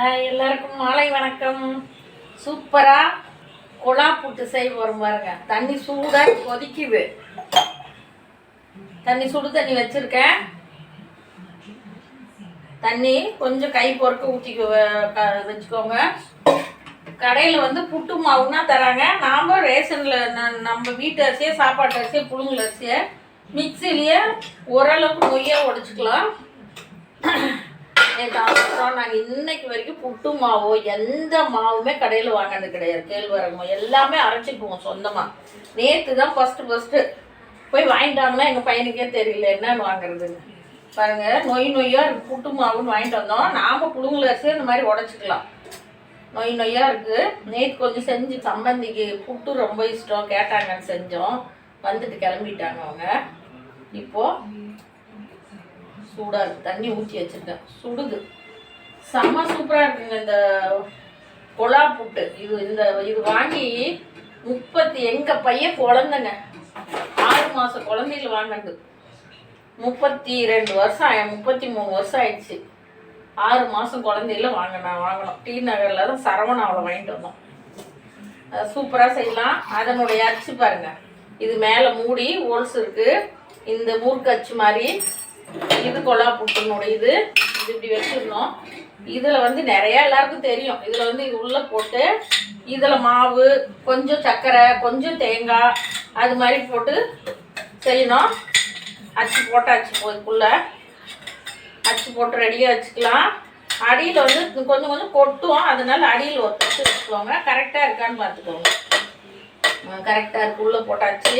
எல்லாருக்கும் மாலை வணக்கம். சூப்பராக குழா புட்டு செய்ய பாருங்க. தண்ணி சூடாக கொதிக்குது. தண்ணி சுடு தண்ணி வச்சுருக்கேன். தண்ணி கொஞ்சம் கை பொறுக்க ஊற்றி வச்சுக்கோங்க. கடையில் வந்து புட்டு மாவுனா தராங்க. நாம் ரேஷனில் நம்ம வீட்டு அரிசியை சாப்பாட்டு அரிசியை புழுங்கல் அரிசியை மிக்சிலேயே ஓரளவுக்கு நொய்யாக உடச்சிக்கலாம். அப்புறம் நாங்கள் இன்னைக்கு வரைக்கும் புட்டு மாவோ எந்த மாவுமே கடையில் வாங்கினது கிடையாது. கேழ்வரகமோ எல்லாமே அரைச்சிக்குவோம் சொந்தமாக நேற்று தான் ஃபஸ்ட்டு ஃபஸ்ட்டு போய் வாங்கிட்டாங்கன்னா எங்கள் பையனுக்கே தெரியல என்னன்னு வாங்குறதுன்னு. பாருங்க நொய் நொய்யாக இருக்குது புட்டு மாவுன்னு வாங்கிட்டு வந்தோம். நாம் புழுங்குல அரிசி இந்த மாதிரி உடச்சிக்கலாம். நொய் நொய்யாக இருக்குது நேற்று கொஞ்சம் செஞ்சு சம்பந்திக்கு புட்டு ரொம்ப இஷ்டம். கேட்டாங்கன்னு செஞ்சோம். வந்துட்டு கிளம்பிட்டாங்க அவங்க. இப்போது சூடாக இருக்குது தண்ணி ஊற்றி வச்சுருக்கேன். சுடுது. செம்ம சூப்பராக இருக்குங்க இந்த கொலா புட்டு. இது இந்த இது வாங்கி முப்பத்தி எங்கள் பையன் குழந்தைங்க. ஆறு மாதம் குழந்தைகள் வாங்கினது. முப்பத்தி ரெண்டு வருஷம் ஆயி முப்பத்தி மூணு வருஷம் ஆயிடுச்சு. ஆறு மாதம் குழந்தையில வாங்கினேன் வாங்கினோம். டி நகரில் தான் சரவணாவில் வாங்கிட்டு வந்தோம். சூப்பராக செய்யலாம். அதனுடைய அச்சு பாருங்க. இது மேலே மூடி ஓல்ஸ் இருக்குது இந்த மூர்க்கு அச்சு மாதிரி இது கொலா புட்டுனோட இது இது இப்படி வச்சுருந்தோம். இதில் வந்து நிறையா எல்லாருக்கும் தெரியும். இதில் வந்து இது உள்ளே போட்டு இதில் மாவு கொஞ்சம் சர்க்கரை கொஞ்சம் தேங்காய் அது மாதிரி போட்டு செய்யணும். அச்சு போட்டாச்சு போதுக்குள்ளே அச்சு போட்டு ரெடியாக வச்சுக்கலாம். அடியில் வந்து கொஞ்சம் கொஞ்சம் கொட்டும் அதனால அடியில் ஒரு தட்டு வச்சுக்கோங்க. கரெக்டாக இருக்கான்னு பார்த்துக்கோங்க. கரெக்டாக இருக்கு. உள்ளே போட்டாச்சு.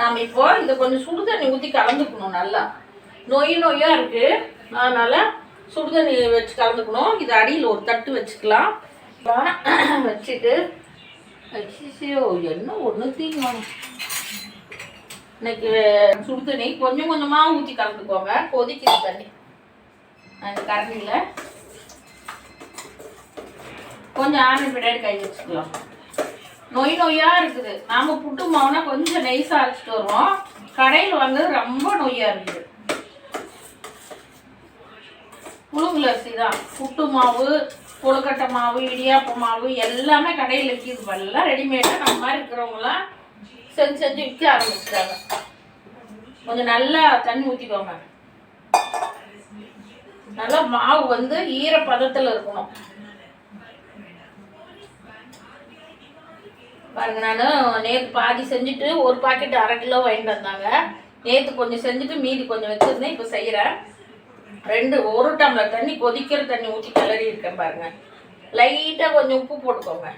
நாம் இப்போது இந்த கொஞ்சம் சுடு தண்ணி ஊற்றி கலந்துக்கணும் நல்லா. நொய் நொய்யாக இருக்குது அதனால் சுடுதண்ணி வச்சு கலந்துக்கணும். இது அடியில் ஒரு தட்டு வச்சுக்கலாம். வச்சுட்டு ஐயோ என்ன ஒன்று தீங்கும் இன்னைக்கு சுடுதண்ணி கொஞ்சம் கொஞ்சமாக ஊற்றி கலந்துக்கோங்க. கொதிக்குது தண்ணி. அந்த கரண்டியில். கொஞ்சம் ஆணி பின்னாடி கை வச்சுக்கலாம். நொய் நொய்யாக இருக்குது. நாம் புட்டு மாவுனா கொஞ்சம் நெய்ஸாக அரைச்சிட்டு வருவோம். கடையில் வாங்குறது ரொம்ப நொய்யாக இருக்குது. புழுங்கல் அரிசி தான். புட்டு மாவு கொழுக்கட்டை மாவு இடியாப்ப மாவு எல்லாமே கடையில் விற்கிது எல்லாம் ரெடிமேடாக நம்ம மாதிரி இருக்கிறவங்களாம் செஞ்சு செஞ்சு விற்க ஆரம்பிச்சிட்டாங்க. கொஞ்சம் நல்லா தண்ணி ஊற்றிக்கோங்க நல்லா மாவு வந்து ஈரப்பதத்தில் இருக்கணும். பாருங்க நான் நேற்று பாதி செஞ்சுட்டு ஒரு பாக்கெட் அரை கிலோ வாங்கிட்டு வந்தாங்க. நேற்று கொஞ்சம் செஞ்சுட்டு மீதி கொஞ்சம் வச்சுருந்தேன் இப்போ செய்கிறேன் ரெண்டு ஒரு டம்ளர் தண்ணி கொதிக்கிற தண்ணி ஊற்றி கிளறி இருக்கேன் பாருங்க. லைட்டாக கொஞ்சம் உப்பு போட்டுக்கோங்க.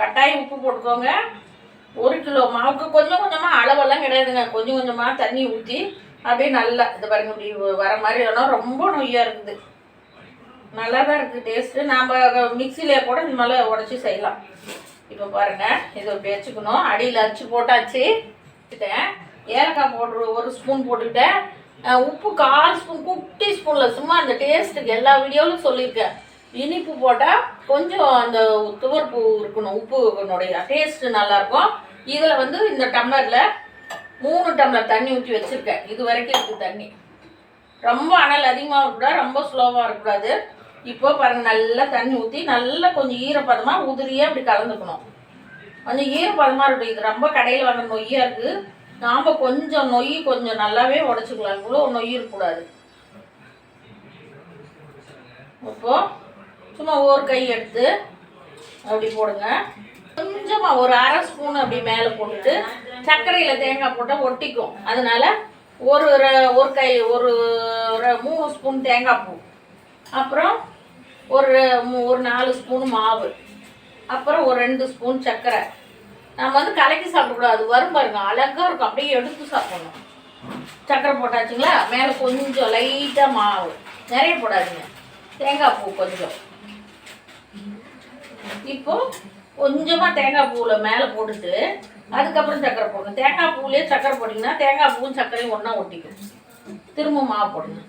கட்டாயம் உப்பு போட்டுக்கோங்க. ஒரு கிலோ மாவுக்கு கொஞ்சம் கொஞ்சமாக அளவெல்லாம் கிடையாதுங்க. கொஞ்சம் கொஞ்சமாக தண்ணி ஊற்றி அப்படியே நல்லா இது பாருங்க இப்படி வர மாதிரி வேணும் ரொம்ப நொய்யாக இருக்குது. நல்லா தான் இருக்குது டேஸ்ட்டு நாம் மிக்சியில் கூட இந்த மாதிரி உடச்சி செய்யலாம். இப்போ பாருங்கள் இதை வச்சுக்கணும் அடியில் அச்சு போட்டாச்சு. வச்சுட்டேன் ஏலக்காய் போடுற ஒரு ஸ்பூன் போட்டுக்கிட்டேன். உப்பு கால் ஸ்பூன் குட்டி ஸ்பூனில். சும்மா அந்த டேஸ்ட்டுக்கு எல்லா வீடியோவிலும் சொல்லியிருக்கேன். இனிப்பு போட்டால் கொஞ்சம் அந்த துவர்ப்பு இருக்கணும் உப்புனுடைய டேஸ்ட்டு நல்லாயிருக்கும். இதில் வந்து இந்த டம்ளரில் மூணு டம்ளர் தண்ணி ஊற்றி வச்சுருக்கேன். இது வரைக்கும் இருக்குது தண்ணி. ரொம்ப அனல் அதிகமாக இருக்கக்கூடாது ரொம்ப ஸ்லோவாக இருக்கக்கூடாது. இப்போ பாருங்கள் நல்லா தண்ணி ஊற்றி நல்லா கொஞ்சம் ஈரப்பதமாக உதிரியாக அப்படி கலந்துக்கணும். கொஞ்சம் ஈரப்பதமாக இருக்கட்டும். இது ரொம்ப கடையில் வாங்க நொய்யாக இருக்குது நாம் கொஞ்சம் நொய் கொஞ்சம் நல்லாவே உடச்சிக்கலாம். இவ்வளோ நொய் இருக்கக்கூடாது. இப்போ சும்மா ஒரு கை எடுத்து அப்படி போடுங்க. கொஞ்சமாக ஒரு அரை ஸ்பூன் அப்படி மேலே போட்டுட்டு சர்க்கரையில் தேங்காய் போட்டால் ஒட்டிக்கும். அதனால ஒரு ஒரு கை ஒரு மூணு ஸ்பூன் தேங்காய் பூ. அப்புறம் ஒரு ஒரு நாலு ஸ்பூன் மாவு. அப்புறம் ஒரு ரெண்டு ஸ்பூன் சர்க்கரை. நம்ம வந்து கலக்கி சாப்பிடக்கூடாது. வரும் பாருங்க அழகாக இருக்கும். அப்படியே எடுத்து சாப்பிடணும். சக்கரை போட்டாச்சுங்களா? மேலே கொஞ்சம் லைட்டாக மாவு. நிறைய போடாதீங்க. தேங்காய் பூ கொஞ்சம். இப்போ கொஞ்சமாக தேங்காய் பூவில் மேலே போட்டுட்டு அதுக்கப்புறம் சக்கரை போடணும். தேங்காய் பூவிலே சக்கரை போட்டிங்கன்னா தேங்காய் பூவும் சர்க்கரையும் ஒன்றா ஒட்டிக்கும். திரும்ப மாவு போடுங்க.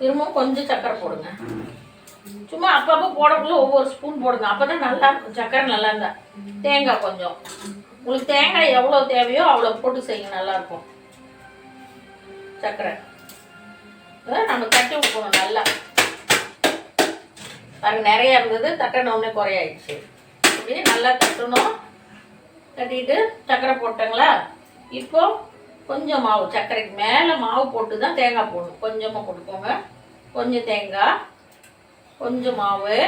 திரும்பவும் கொஞ்சம் சக்கரை போடுங்க. சும்மா அப்பப்போ போடக்குள்ள ஒவ்வொரு ஸ்பூன் போடுங்க. அப்போ தான் நல்லா இருக்கும் சக்கரை நல்லா இருந்தா தேங்காய் கொஞ்சம். உங்களுக்கு தேங்காய் எவ்வளோ தேவையோ அவ்வளோ போட்டு செய்யுங்க. நல்லாயிருக்கும் சர்க்கரை இதை நம்ம தட்டி விட்டுக்கணும் நல்லா. பாருங்க நிறைய இருந்தது. தட்டின உடனே குறையாயிடுச்சு. இப்படி நல்லா தட்டணும். தட்டிட்டு சக்கரை போட்டங்களா? இப்போ கொஞ்சம் மாவு சர்க்கரைக்கு மேலே மாவு போட்டு தான் தேங்காய் போடணும். கொஞ்சமாக போட்டுக்கோங்க. கொஞ்சம் தேங்காய். கொஞ்சம் மாவு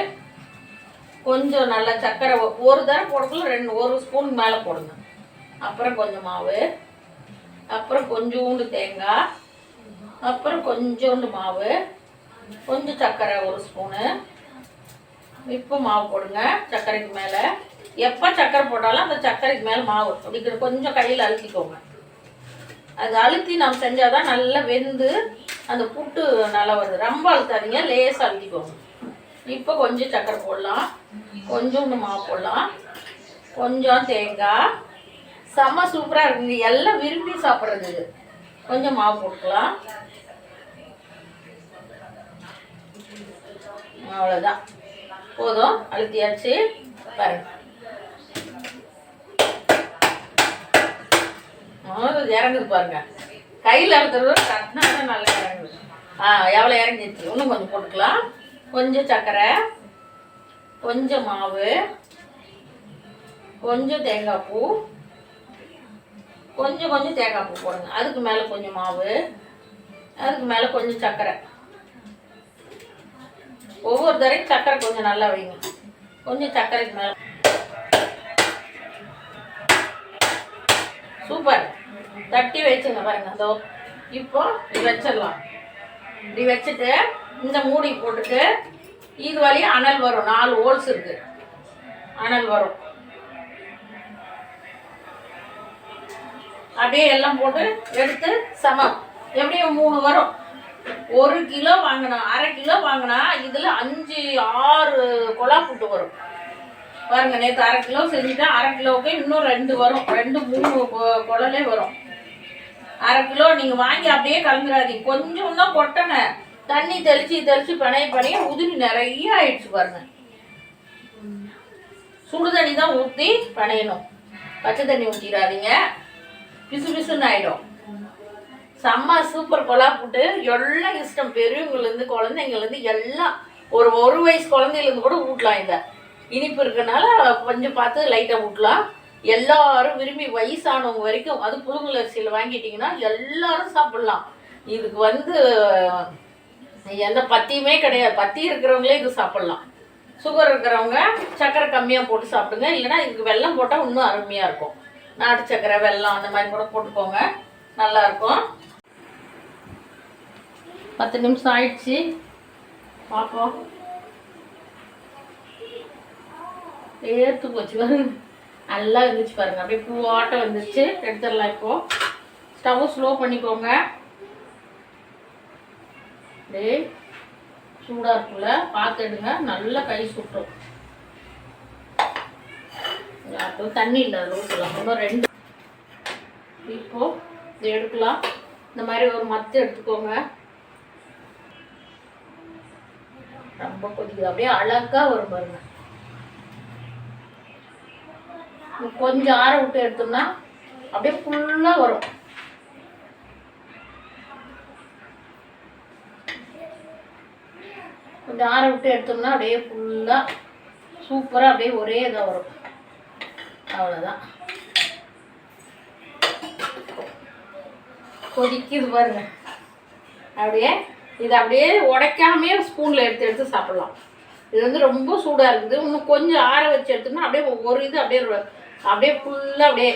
கொஞ்சம் நல்லா சர்க்கரை ஒரு தடவை போடக்குள்ள ரெண்டு ஒரு ஸ்பூன் மேலே போடுங்க. அப்புறம் கொஞ்சம் மாவு அப்புறம் கொஞ்சோண்டு தேங்காய் அப்புறம் கொஞ்சோண்டு மாவு கொஞ்சம் சர்க்கரை ஒரு ஸ்பூனு இப்போ மாவு போடுங்க சர்க்கரைக்கு மேலே. எப்போ சர்க்கரை போட்டாலும் அந்த சர்க்கரைக்கு மேலே மாவு அப்படிங்கிற கொஞ்சம் கையில் அழுத்திக்கோங்க. அது அழுத்தி நம்ம செஞ்சால் தான் நல்லா வெந்து அந்த புட்டு நல்லா வருது. ரொம்ப அழுத்தாதீங்க லேசாக அழுத்திக்கோங்க. இப்போ கொஞ்சம் சக்கரை போடலாம். கொஞ்சோண்டு மாவு போடலாம். கொஞ்சம் தேங்காய். செம்ம சூப்பராக இருக்குங்க எல்லாம் விரும்பி சாப்பிட்றது இது. கொஞ்சம் மாவு போட்டுக்கலாம். அவ்வளோதான் போதும். அழுத்தியாச்சு. பாருங்கள் இறங்குது பாருங்க. கையில் அழுத்துறது கட்டினா நல்லா இறங்குது. ஆ எவ்வளோ இறங்கிடுச்சு இன்னும் கொஞ்சம் போட்டுக்கலாம். கொஞ்சம் சர்க்கரை கொஞ்சம் மாவு கொஞ்சம் தேங்காய் பூ கொஞ்சம் கொஞ்சம் தேங்காய் பூ போடுங்க. அதுக்கு மேலே கொஞ்சம் மாவு அதுக்கு மேலே கொஞ்சம் சர்க்கரை. ஒவ்வொரு தடவையும் சர்க்கரை கொஞ்சம் நல்லா வைங்க. கொஞ்சம் சர்க்கரைக்கு மேலே. தட்டி வச்சுங்க பாருங்க அதோ. இப்போ வச்சிடலாம். இப்படி வச்சுட்டு இந்த மூடி போட்டுட்டு இது வழியும் அனல் வரும். நாலு ஹோல்ஸ் இருக்கு. அனல் வரும். அப்படியே எல்லாம் போட்டு எடுத்து சமம். எப்படியும் மூணு வரும். ஒரு கிலோ வாங்கினா அரை கிலோ வாங்கினா இதில் அஞ்சு ஆறு குழா புட்டு வரும். பாருங்க நேற்று அரை கிலோ செஞ்சுட்டா அரை கிலோவுக்கு இன்னும் ரெண்டு வரும். ரெண்டு மூணு கொ- குழலே வரும். அரை கிலோ நீங்கள் வாங்கி அப்படியே கலந்துடாதீங்க கொஞ்சம் தான் கொட்டங்க தண்ணி தெளிச்சு தெளிச்சு பனைய பனைய உதிரி நிறைய ஆயிடுச்சு பாருங்க. சுடு தண்ணி தான் ஊற்றி பனையணும் பச்சை தண்ணி ஊற்றிடாதீங்க பிசு பிசுன்னு ஆயிடும். செம்ம சூப்பர் கொலா புட்டு. எல்லாம் இஷ்டம். பெரியவங்கலேருந்து குழந்தைங்கலேருந்து எல்லாம் ஒரு ஒரு வயசு குழந்தையிலேருந்து கூட ஊட்டலாம் இதை. இனிப்பு இருக்கனால கொஞ்சம் பார்த்து லைட்டாக ஊட்டலாம். எல்லாரும் விரும்பி வயசானவங்க வரைக்கும் அது புழுங்கல் அரிசியில் வாங்கிட்டீங்கன்னா எல்லாரும் சாப்பிட்லாம். இதுக்கு வந்து எந்த பத்தியுமே கிடையாது. பத்தி இருக்கிறவங்களே இது சாப்பிட்லாம். சுகர் இருக்கிறவங்க சர்க்கரை கம்மியாக போட்டு சாப்பிடுங்க. இல்லைன்னா இதுக்கு வெள்ளம் போட்டால் இன்னும் அருமையாக இருக்கும். நாட்டு சர்க்கரை வெள்ளம் அந்த மாதிரி கூட போட்டுக்கோங்க. நல்லாயிருக்கும் பத்து நிமிஷம் ஆயிடுச்சு. பார்ப்போம் ஏற்று போச்சு நல்லா இருந்துச்சு பாருங்க. அப்படியே பூவாட்டம் வந்துருச்சு. எடுத்துடலாம் இப்போ. ஸ்டவ் ஸ்லோ பண்ணிக்கோங்க. அப்படியே சூடாக இருக்குல்ல. பார்த்து எடுங்க. நல்லா கை சுட்டும். அப்போ தண்ணி இல்லை அதில் ஊற்றலாம் இன்னும் ரெண்டு. இப்போ இதை எடுக்கலாம். இந்த மாதிரி ஒரு மத்து எடுத்துக்கோங்க. ரொம்ப கொதிக்குது. அப்படியே அழகா வரும் பாருங்க இன்னும் கொஞ்சம் ஆற விட்டு எடுத்தோம்னா அப்படியே ஃபுல்லாக வரும். கொஞ்சம் ஆற விட்டு எடுத்தோம்னா அப்படியே ஃபுல்லாக சூப்பராக அப்படியே ஒரே இதாக வரும். அவ்வளோதான் கொதிக்குது பாருங்க. அப்படியே இது அப்படியே உடைக்காமே ஸ்பூனில் எடுத்து எடுத்து சாப்பிடலாம். இது வந்து ரொம்ப சூடாக இருக்குது. இன்னும் கொஞ்சம் ஆற வச்சு எடுத்தோம்னா அப்படியே ஒரு இது அப்படியே அப்படியே ஃபுல்லாக அப்படியே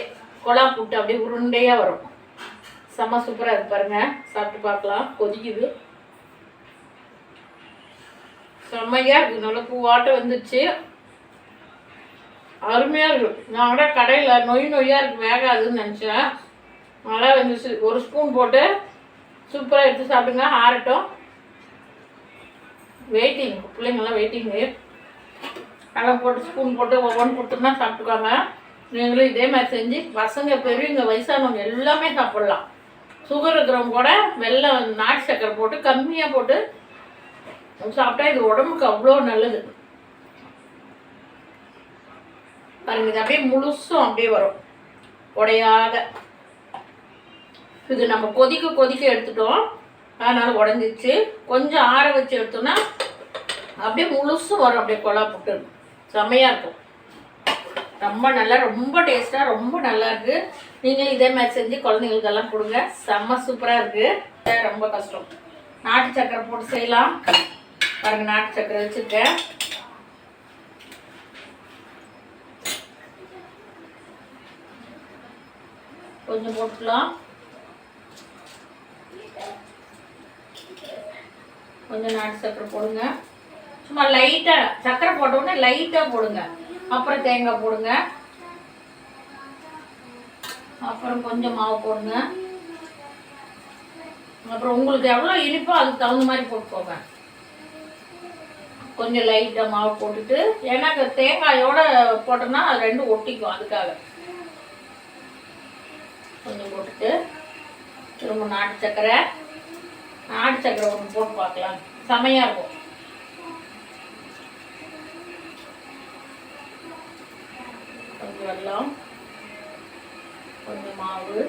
கொலா புட்டு அப்படியே உருண்டையாக வரும். செம்ம சூப்பராக இருக்கு பாருங்க. சாப்பிட்டு பார்க்கலாம். கொதிக்குது. செம்மையாக இருக்குது நல்லா பூவாட்டம் வந்துச்சு அருமையாக இருக்கு. நான் கூட கடையில் நொய் நொய்யாக இருக்கு. வேகாதுன்னு நினச்சேன். நல்லா வந்துச்சு. ஒரு ஸ்பூன் போட்டு சூப்பராக எடுத்து சாப்பிடுங்க. ஆரட்டும் வெயிட்டிங் பிள்ளைங்கள்லாம் வெயிட்டிங்கு நல்லா போட்டு ஸ்பூன் போட்டு ஒவ்வொன்று கொடுத்துருந்தா சாப்பிட்டுக்காங்க. நீங்களும் இதே மாதிரி செஞ்சு பசங்க பெரியவங்க வயசானவங்க எல்லாமே சாப்பிட்லாம். சுகர் இருக்கிறவங்க கூட வெள்ளம் நாட்டு சக்கரை போட்டு கம்மியாக போட்டு சாப்பிட்டா இது உடம்புக்கு அவ்வளோ நல்லது. பாருங்க இது அப்படியே முழுசும் அப்படியே வரும். உடையாக. இது நம்ம கொதிக்க கொதிக்க எடுத்துட்டோம். அதனால் உடஞ்சிச்சு கொஞ்சம் ஆற வச்சு எடுத்தோம்னா அப்படியே முழுசும் வரும் அப்படியே கொலா புட்டு. செம்மையாக இருக்கும். ரொம்ப நல்லா ரொம்ப டேஸ்ட்டாக ரொம்ப நல்லா இருக்கு. நீங்களும் இதே மாதிரி செஞ்சு குழந்தைங்களுக்கெல்லாம் கொடுங்க. செம்ம சூப்பராக இருக்குது ரொம்ப கஷ்டம். நாட்டு சக்கரை போட்டு செய்யலாம். பாருங்க நாட்டு சக்கரை வச்சுருக்கேன். கொஞ்சம் போட்டுக்கலாம். கொஞ்சம் நாட்டு சக்கரை போடுங்க. சும்மா லைட்டாக சக்கரை போட்டோன்னே லைட்டாக போடுங்க. அப்புறம் தேங்காய் போடுங்க. அப்புறம் கொஞ்சம் மாவு போடுங்க. அப்புறம் உங்களுக்கு எவ்வளோ இனிப்போ அதுக்கு தகுந்த மாதிரி போட்டுக்கோங்க. கொஞ்சம் லைட்டாக மாவு போட்டுட்டு ஏன்னா தேங்காயோட போட்டோம்னா அது ரெண்டும் ஒட்டிக்கும் அதுக்காக. கொஞ்சம் போட்டுட்டு திரும்ப நாட்டு சக்கரை. நாட்டு சக்கரை ஒன்று போட்டு பார்க்கலாம். செமையாக இருக்கும். வெல்லம் கொஞ்சம் மாவு.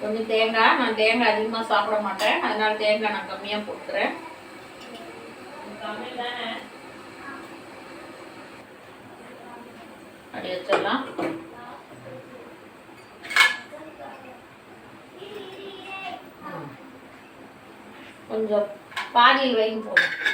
கொஞ்சம் தேங்காய். நான் தேங்காய் அதிகமாக சாப்பிட மாட்டேன். அதனால தேங்காய் நான் கம்மியாக போட்டுறேன் அப்படி வச்சிடலாம். கொஞ்சம் பாதியில் வைக்கும் போதும்.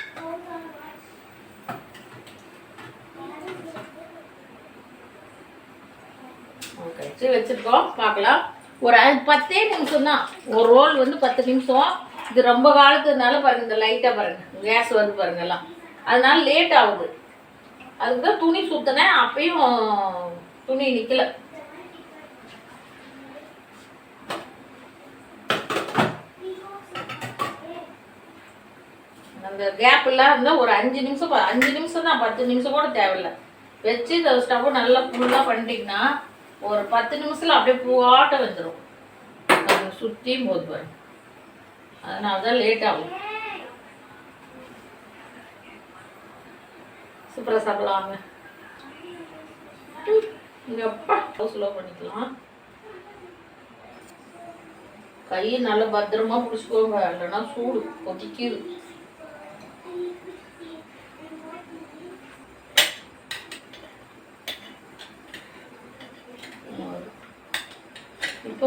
வச்சு வச்சுருக்கோம். பார்க்கலாம். ஒரு பத்தே நிமிஷம் தான். ஒரு ரோல் வந்து பத்து நிமிஷம். இது ரொம்ப காலத்துனால பாருங்க இந்த லைட்டாக பாருங்கள் கேஸ் வந்து பாருங்க எல்லாம். அதனால லேட் ஆகுது. அதுக்கு தான் துணி சுற்றினேன் அப்பயும் துணி நிற்கல அந்த கேப் எல்லாம் இருந்தால் ஒரு அஞ்சு நிமிஷம் ப- அஞ்சு நிமிஷம் தான். பத்து நிமிஷம் கூட தேவையில்ல. வச்சு இந்த ஸ்டவ் நல்லா ஃபுல்லாக பண்ணிட்டீங்கன்னா ஒரு பத்து நிமிஷத்தில் அப்படியே பூவாட்ட வந்துடும் சுற்றி சுற்றியும் போது பாருங்க. அதனால தான் லேட் ஆகும். சூப்பராக சாப்பிடலாங்க. இங்கே அப்பா ஸ்லோ பண்ணிக்கலாம். கையை நல்லா பத்திரமா பிடிச்சிக்கோங்க. இல்லைன்னா சூடு கொதிக்குது.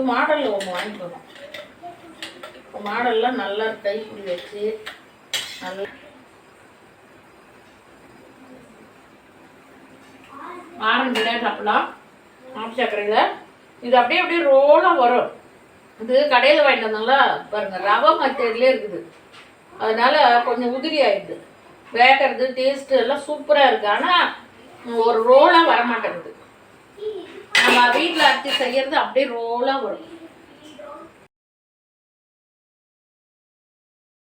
இப்போ மாடலில் ஒன்று வாங்கிக்கணும் இப்போ மாடல்லாம் நல்லா கைப்பிடி வச்சு நல்லா ஆரஞ்சிலே சாப்பிடலாம். நாட்டு சர்க்கரையில் இது அப்படியே அப்படியே ரோலாக வரும். இது கடையில் வாங்கிட்டு வந்தாங்களா? பாருங்கள் ரவை மெத்தட்லேயே இருக்குது. அதனால் கொஞ்சம் உதிரி ஆயிடுது. வேக்கிறது டேஸ்ட்டு எல்லாம் சூப்பராக இருக்குது ஆனால் ஒரு ரோலாக வர மாட்டேங்குது நம்ம வீட்டில் அரைச்சி செய்யறது அப்படியே ரோலாக வரும்.